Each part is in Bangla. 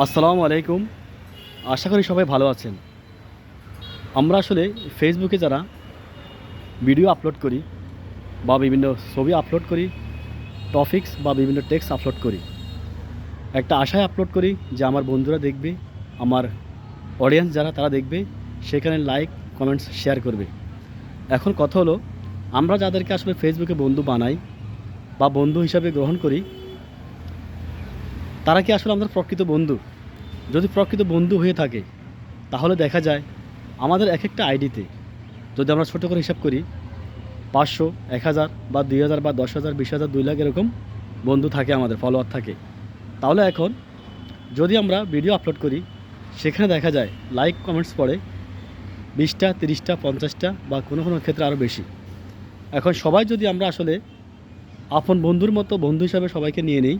আসসালামু আলাইকুম। আশা করি সবাই ভালো আছেন। আমরা আসলে ফেসবুকে যারা ভিডিও আপলোড করি বা বিভিন্ন ছবি আপলোড করি টপিক্স বা বিভিন্ন টেক্সট আপলোড করি, একটা আশায় আপলোড করি যে আমার বন্ধুরা দেখবে, আমার অডিয়েন্স যারা তারা দেখবে, সেখানে লাইক কমেন্টস শেয়ার করবে। এখন কথা হলো, আমরা যাদেরকে আসলে ফেসবুকে বন্ধু বানাই বা বন্ধু হিসাবে গ্রহণ করি তারা কি আসলে আমাদের প্রকৃত বন্ধু? যদি প্রকৃত বন্ধু হয়ে থাকে, তাহলে দেখা যায় আমাদের এক একটা আইডিতে যদি আমরা ছোটো করে হিসাব করি, পাঁচশো এক হাজার বা দুই হাজার বা দশ হাজার বিশ হাজার দুই লাখ এরকম বন্ধু থাকে আমাদের ফলোয়ার থাকে। তাহলে এখন যদি আমরা ভিডিও আপলোড করি, সেখানে দেখা যায় লাইক কমেন্টস পড়ে বিশটা, তিরিশটা, পঞ্চাশটা বা কোনো কোনো ক্ষেত্রে আরও বেশি। এখন সবাই যদি আমরা আসলে আপন বন্ধুর মতো বন্ধু হিসাবে সবাইকে নিয়ে নিই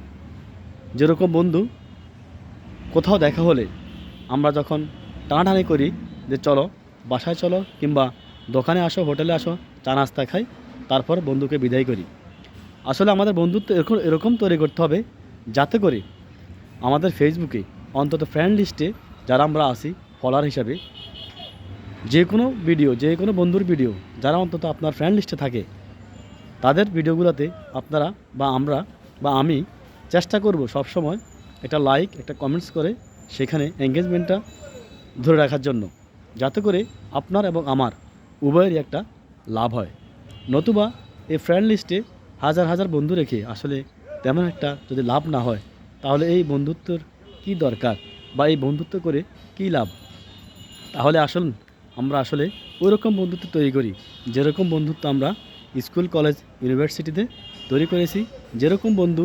যেরকম বন্ধু, কোথাও দেখা হলে আমরা যখন টানাটানি করি যে চলো, বাসায় চলো কিংবা দোকানে আসো, হোটেলে আসো, চা নাস্তা খাই, তারপর বন্ধুকে বিদায় করি। আসলে আমাদের বন্ধুত্ব এরকম এরকম তৈরি করতে হবে যাতে করে আমাদের ফেসবুকে অন্তত ফ্রেন্ড লিস্টে যারা আমরা আসি ফলোয়ার হিসাবে, যে কোনো ভিডিও যে কোনো বন্ধুর ভিডিও যারা অন্তত আপনার ফ্রেন্ড লিস্টে থাকে, তাদের ভিডিওগুলোতে আপনারা বা আমরা বা আমি চেষ্টা করব সবসময় একটা লাইক একটা কমেন্টস করে সেখানে এঙ্গেজমেন্টটা ধরে রাখার জন্য। যাতে করে আপনার এবং আমার উভয়েরই একটা লাভ হয়। নতুবা এই ফ্রেন্ড লিস্টে হাজার হাজার বন্ধু রেখে আসলে তেমন একটা যদি লাভ না হয়, তাহলে এই বন্ধুত্বর কি দরকার বা এই বন্ধুত্ব করে কি লাভ? তাহলে আসল আমরা আসলে ওই রকম বন্ধুত্ব তৈরি করি, যেরকম বন্ধুত্ব আমরা স্কুল কলেজ ইউনিভার্সিটিতে তৈরি করেছি, যেরকম বন্ধু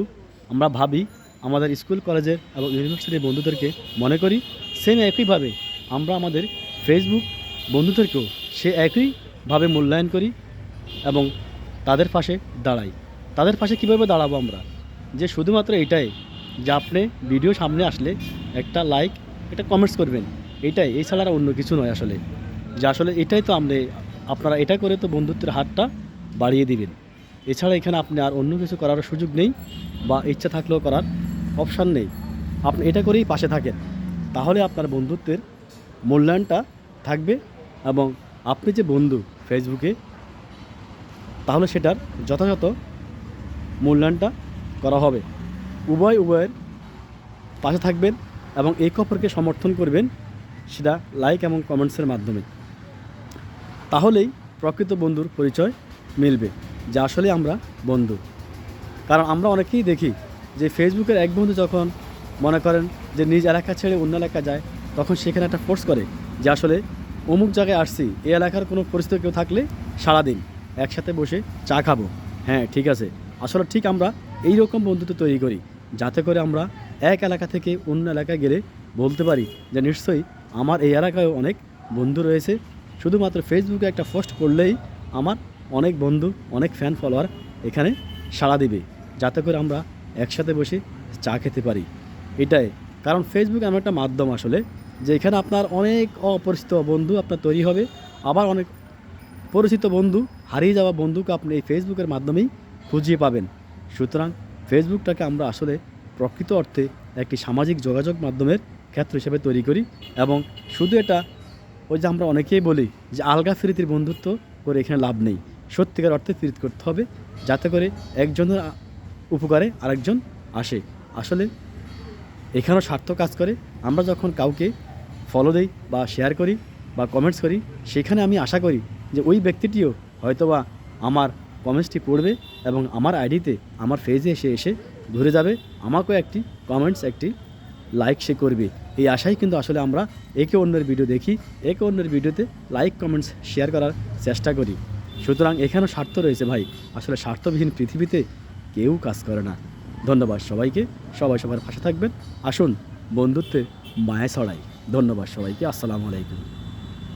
আমরা ভাবি আমাদের স্কুল, কলেজের এবং ইউনিভার্সিটির বন্ধুদেরকে মনে করি সেম একইভাবে আমরা আমাদের ফেসবুক বন্ধুদেরকেও সে একইভাবে মূল্যায়ন করি এবং তাদের পাশে দাঁড়াই। তাদের পাশে কীভাবে দাঁড়াবো আমরা? যে শুধুমাত্র এটাই যে আপনি ভিডিও সামনে আসলে একটা লাইক একটা কমেন্টস করবেন। এটাই এছাড়া আর অন্য কিছু নয় আসলে। যে আসলে এটাই তো আপনি, আপনারা এটা করে তো বন্ধুত্বের হাতটা বাড়িয়ে দিবেন। এছাড়া এখানে আপনি আর অন্য কিছু করার সুযোগ নেই বা ইচ্ছা থাকলেও করার অপশান নেই। আপনি এটা করেই পাশে থাকেন। তাহলে আপনার বন্ধুত্বের মূল্যায়নটা থাকবে এবং আপনি যে বন্ধু ফেসবুকে তাহলে সেটার যথাযথ মূল্যায়নটা করা হবে। উভয় উভয়ের পাশে থাকবেন এবং একে অপরকে সমর্থন করবেন সেটা লাইক এবং কমেন্টসের মাধ্যমে। তাহলেই প্রকৃত বন্ধুর পরিচয় মিলবে। যে আসলে আমরা বন্ধু। কারণ আমরা অনেকেই দেখি যে ফেসবুকের এক বন্ধু যখন মনে করেন যে নিজ এলাকা ছেড়ে অন্য এলাকা যায়, তখন সেখানে একটা ফোর্স করে যে আসলে অমুক জায়গায় আসছি, এই এলাকার কোনো পরিস্থিতি কেউ থাকলে সারাদিন একসাথে বসে চা খাব। হ্যাঁ ঠিক আছে। আসলে ঠিক আমরা এই রকম বন্ধুত্ব তৈরি করি, যাতে করে আমরা এক এলাকা থেকে অন্য এলাকায় গেলে বলতে পারি যে নিশ্চয়ই আমার এই এলাকায় অনেক বন্ধু রয়েছে। শুধুমাত্র ফেসবুকে একটা পোস্ট করলেই আমার অনেক বন্ধু, অনেক ফ্যান ফলোয়ার এখানে সাড়া দিবে। যাতে করে আমরা একসাথে বসে চা খেতে পারি। এটাই। কারণ ফেসবুক এমন একটা মাধ্যম আসলে, যে এখানে আপনার অনেক অপরিচিত বন্ধু আপনার তৈরি হবে। আবার অনেক পরিচিত বন্ধু, হারিয়ে যাওয়া বন্ধুকে আপনি এই ফেসবুকের মাধ্যমেই খুঁজিয়ে পাবেন। সুতরাং ফেসবুকটাকে আমরা আসলে প্রকৃত অর্থে একটি সামাজিক যোগাযোগ মাধ্যমের ক্ষেত্র হিসেবে তৈরি করি এবং শুধু এটা, ওই যে আমরা অনেকেই বলি যে আলগা ফিরিতির বন্ধুত্ব করে এখানে লাভ নেই। সত্যিকার অর্থে ফিরিত করতে হবে, যাতে করে একজনের উপকারে আরেকজন আসে। আসলে এখানেও স্বার্থ কাজ করে। আমরা যখন কাউকে ফলো দেই বা শেয়ার করি বা কমেন্টস করি, সেখানে আমি আশা করি যে ওই ব্যক্তিটিও হয়তোবা আমার কমেন্টসটি পড়বে এবং আমার আইডিতে, আমার ফেজে এসে এসে ঘুরে যাবে। আমাকেও একটি কমেন্টস একটি লাইক সে করবে। এই আশাই কিন্তু আসলে আমরা একে অন্যের ভিডিও দেখি, একে অন্যের ভিডিওতে লাইক কমেন্টস শেয়ার করার চেষ্টা করি। সুতরাং এখানেও স্বার্থ রয়েছে ভাই। আসলে স্বার্থবিহীন পৃথিবীতে কেউ কাজ করে না। ধন্যবাদ সবাইকে। সবাই সবার পাশে থাকবেন। আসুন বন্ধুত্বে মায়া ছড়াই। ধন্যবাদ সবাইকে। আসসালামু আলাইকুম।